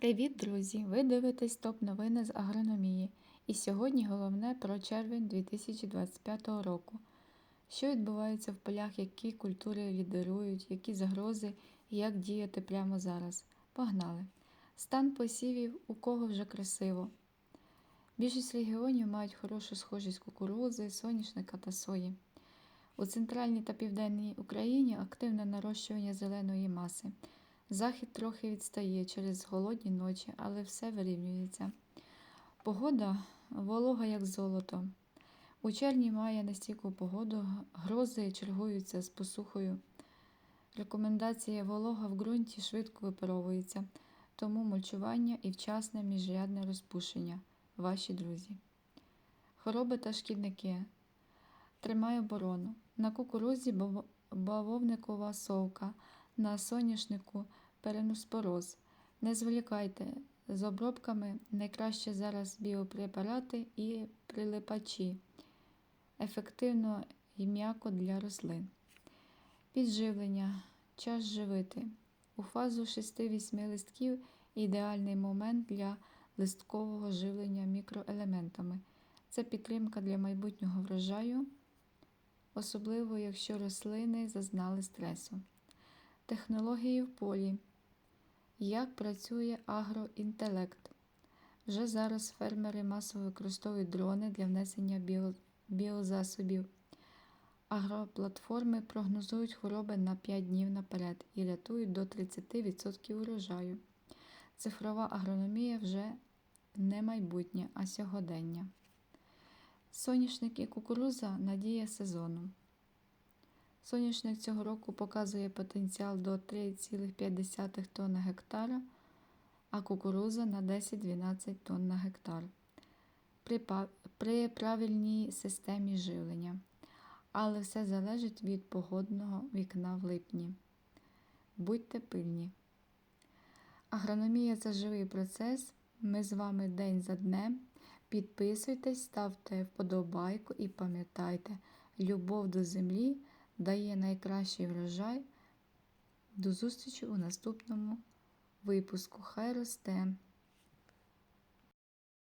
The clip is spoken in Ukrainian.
Привіт, друзі! Ви дивитесь топ новини з агрономії. І сьогодні головне про червень 2025 року. Що відбувається в полях, які культури лідерують, які загрози і як діяти прямо зараз. Погнали! Стан посівів у кого вже красиво. Більшість регіонів мають хорошу схожість кукурузи, соняшника та сої. У центральній та південній Україні активне нарощування зеленої маси. Захід трохи відстає через голодні ночі, але все вирівнюється. Погода волога, як золото. У червні має нестійку погоду, грози чергуються з посухою. Рекомендація волога в ґрунті швидко випаровується, тому мульчування і вчасне міжрядне розпушення. Ваші друзі. Хвороби та шкідники. Тримай оборону. На кукурузі бавовникова совка, на соняшнику переноспороз. Не зволікайте з обробками. Найкраще зараз біопрепарати і прилипачі. Ефективно і м'яко для рослин. Підживлення. Час живити. У фазу 6-8 листків ідеальний момент для листкового живлення мікроелементами. Це підтримка для майбутнього врожаю, особливо якщо рослини зазнали стресу. Технології в полі. Як працює агроінтелект? Вже зараз фермери масово використовують дрони для внесення біо- біозасобів. Агроплатформи прогнозують хвороби на 5 днів наперед і рятують до 30% урожаю. Цифрова агрономія вже не майбутнє, а сьогодення. Соняшник і кукуруза надія сезону. Соняшник цього року показує потенціал до 3,5 тонн на гектара, а кукуруза на 10-12 тонн на гектар. При, правильній системі живлення. Але все залежить від погодного вікна в липні. Будьте пильні. Агрономія це живий процес. Ми з вами день за днем. Підписуйтесь, ставте вподобайку і пам'ятайте, любов до землі дає найкращий врожай. До зустрічі у наступному випуску. Хай росте!